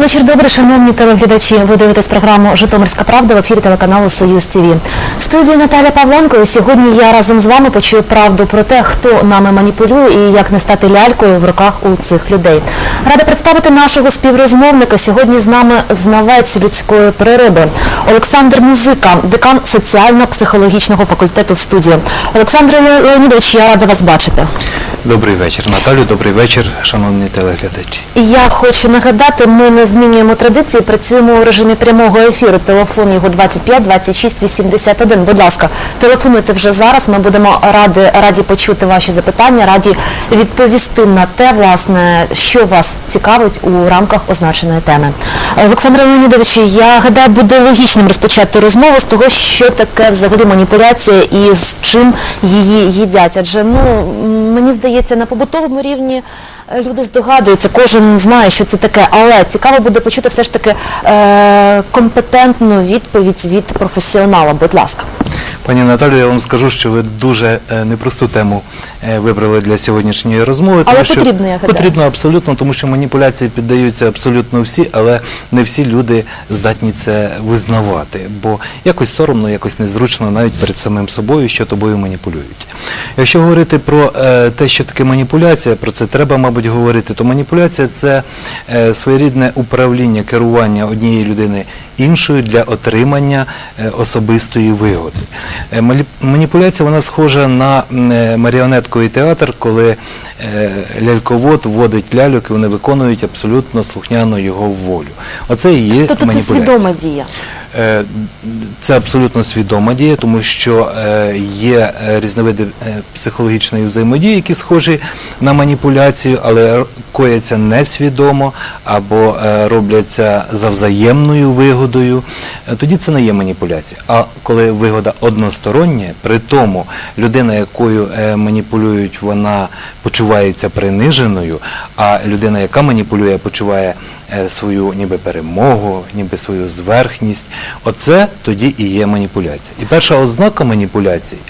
Вечір добрий, шановні телеглядачі. Ви дивитесь програму Житомирська правда в ефірі телеканалу Союз ТВ. В студії Наталя Павленко. І сьогодні я разом з вами почую правду про те, хто нами маніпулює і як не стати лялькою в руках у цих людей. Рада представити нашого співрозмовника. Сьогодні з нами знавець людської природи Олександр Музика, декан соціально-психологічного факультету в студії. Олександр Леонідович, я рада вас бачити. Добрий вечір, Наталю. Добрий вечір, шановні телеглядачі. Я хочу нагадати, ми не змінюємо традиції, працюємо у режимі прямого ефіру. Телефон його 25 26 81. Будь ласка, телефонуйте вже зараз. Ми будемо раді, раді почути ваші запитання, раді відповісти на те, власне, що вас цікавить у рамках означеної теми. Олександр Леонідович, я гадаю, буде логічним розпочати розмову з того, що таке взагалі маніпуляція і з чим її їдять. Адже ну мені здається, на побутовому рівні е, люди здогадуються, кожен знає, що це таке, але цікаво буде почути все ж таки е, компетентну відповідь від професіонала. Будь ласка. Пані Наталю, я вам скажу, що ви дуже е, непросту тему е, вибрали для сьогоднішньої розмови. Але що потрібно, я гадаю. Потрібно абсолютно, тому що маніпуляції піддаються абсолютно всі, але не всі люди здатні це визнавати, бо якось соромно, якось незручно навіть перед самим собою, що тобою маніпулюють. Якщо говорити про е, те, що таке маніпуляція, про це треба, мабуть, говорити, то маніпуляція це своєрідне управління, керування однієї людини іншою для отримання е, особистої вигоди. Е, Маніпуляція вона схожа на е, маріонетковий театр, коли ляльковод вводить ляльок і вони виконують абсолютно слухняно його волю. Оце і є Тобто це маніпуляція. свідома дія. Е, Це абсолютно свідома дія, тому що е, є е, різновиди психологічної взаємодії, які схожі на маніпуляцію, але кояться несвідомо або робляться за взаємною вигодою. Тоді це не є маніпуляція. А коли вигода одностороння, при тому людина, якою маніпулюють, вона почувається приниженою, а людина, яка маніпулює, почуває свою ніби перемогу, ніби свою зверхність. Оце тоді і є маніпуляція. І перша ознака маніпуляції,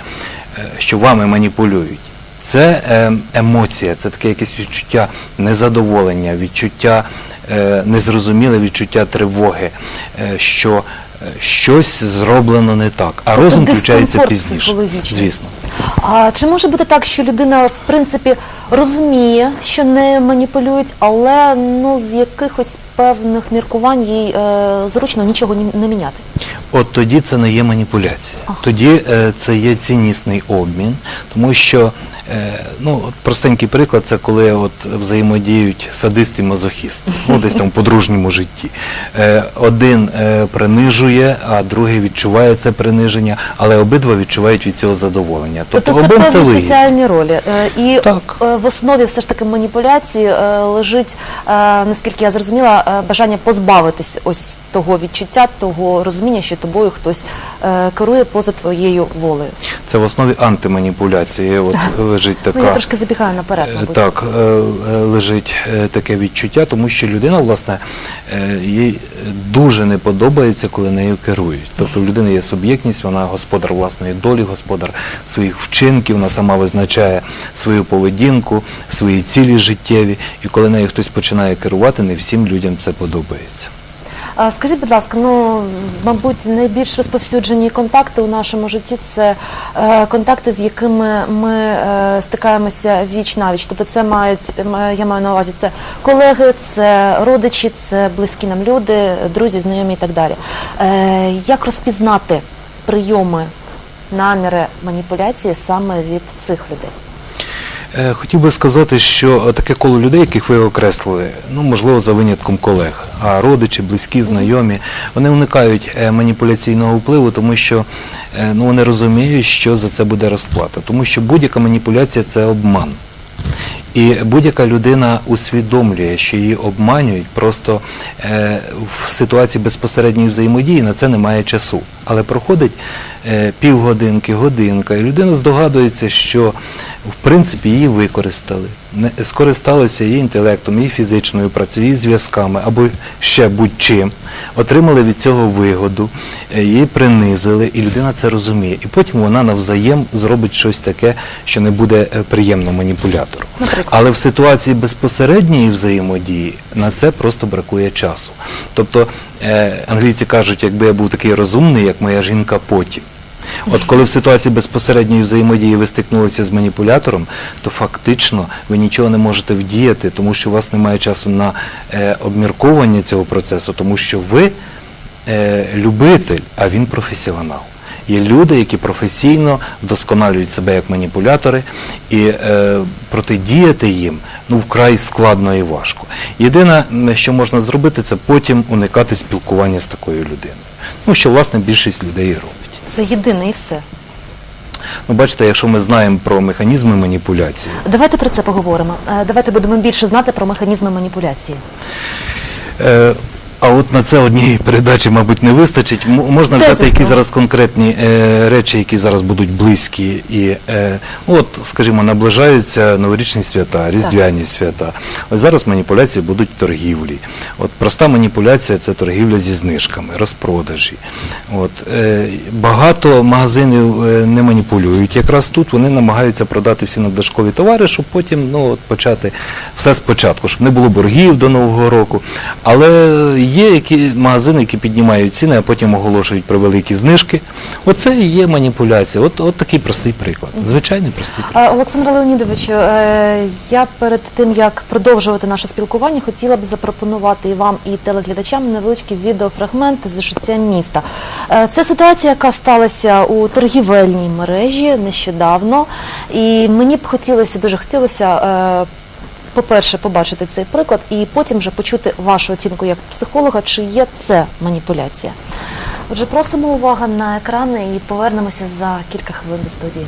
е, що вами маніпулюють, це е, емоція, це таке якесь відчуття незадоволення, відчуття е, незрозуміле, відчуття тривоги, е, що е, щось зроблено не так, а Тобто розум включається пізніше. Звісно. А чи може бути так, що людина в принципі розуміє, що не маніпулюють, але ну з якихось певних міркувань їй е, зручно нічого ні- не міняти? От тоді це не є маніпуляція. Ага. Тоді е, це є ціннісний обмін, тому що ну, от простенький приклад це коли от взаємодіють садист і мазохіст, ну десь там в подружньому житті. Е, один е, принижує, а другий відчуває це приниження, але обидва відчувають від цього задоволення. Тобто це певні вигідно. соціальні ролі. Е, І Так. е, в основі все ж таки маніпуляції е, лежить, е, наскільки я зрозуміла, е, бажання позбавитись ось того відчуття, того розуміння, що тобою хтось е, керує поза твоєю волею. Це в основі антиманіпуляції. От лежить така. Ну, я трошки забігаю наперед, Е, мабуть. Так, е, е, лежить таке відчуття, тому що людина, власне, їй дуже не подобається, коли нею керують. Тобто в людини є суб'єктність, вона господар власної долі, господар своїх вчинків, вона сама визначає свою поведінку, свої цілі життєві. І коли нею хтось починає керувати, не всім людям це подобається. Скажіть, будь ласка, ну мабуть, найбільш розповсюджені контакти у нашому житті це е, контакти, з якими ми е, стикаємося віч навіч. Тобто, це мають я маю на увазі це колеги, це родичі, це близькі нам люди, друзі, знайомі і так далі. Е, як розпізнати прийоми, наміри маніпуляції саме від цих людей? Е, Хотів би сказати, що таке коло людей, яких ви окреслили, ну можливо за винятком колег, а родичі, близькі, знайомі, вони уникають е, маніпуляційного впливу, тому що е, ну, вони розуміють, що за це буде розплата. Тому що будь-яка маніпуляція це обман. І будь-яка людина усвідомлює, що її обманюють, просто е, в ситуації безпосередньої взаємодії на це немає часу. Але проходить е, півгодинки, годинка, і людина здогадується, що в принципі її використали, скористалися її інтелектом, її фізичною працею, її зв'язками або ще будь-чим, отримали від цього вигоду, е, її принизили, і людина це розуміє. І потім вона навзаєм зробить щось таке, що не буде е, приємно маніпулятору. Наприклад? Але в ситуації безпосередньої взаємодії на це просто бракує часу. Тобто е, англійці кажуть, якби я був такий розумний, як моя жінка потім. От коли в ситуації безпосередньої взаємодії ви стикнулися з маніпулятором, то фактично ви нічого не можете вдіяти, тому що у вас немає часу на е, обмірковування цього процесу, тому що ви е, любитель, а він професіонал. Є люди, які професійно вдосконалюють себе як маніпулятори, і е, протидіяти їм ну вкрай складно і важко. Єдине, що можна зробити, це потім уникати спілкування з такою людиною. Ну, що власне більшість людей робить. Це єдине і все. Ну, бачите, якщо ми знаємо про механізми маніпуляції, Давайте про це поговоримо. Е, Давайте будемо більше знати про механізми маніпуляції. Е, а от на це однієї передачі, мабуть, не вистачить. М- Можна взяти Тезисно. якісь зараз конкретні е, речі, які зараз будуть близькі. І, е, ну, от, скажімо, наближаються новорічні свята, різдвяні свята. Ось зараз маніпуляції будуть торгівлі. От проста маніпуляція це торгівля зі знижками, розпродажі. От, е, багато магазинів е, не маніпулюють. Якраз тут вони намагаються продати всі надлишкові товари, щоб потім ну, от, почати все спочатку, щоб не було боргів до Нового року. Але є які магазини, які піднімають ціни, а потім оголошують про великі знижки. Оце і є маніпуляція. От, от такий простий приклад. Звичайний простий приклад. Е, Олександр Леонідовичу, е, я перед тим як продовжувати наше спілкування, хотіла б запропонувати і вам, і телеглядачам невеличкий відеофрагмент з життя міста. Е, Це ситуація, яка сталася у торгівельній мережі нещодавно, і мені б хотілося, дуже хотілося. По-перше, побачити цей приклад і потім вже почути вашу оцінку як психолога, чи є це маніпуляція. Отже, просимо увага на екрани і повернемося за кілька хвилин до студії.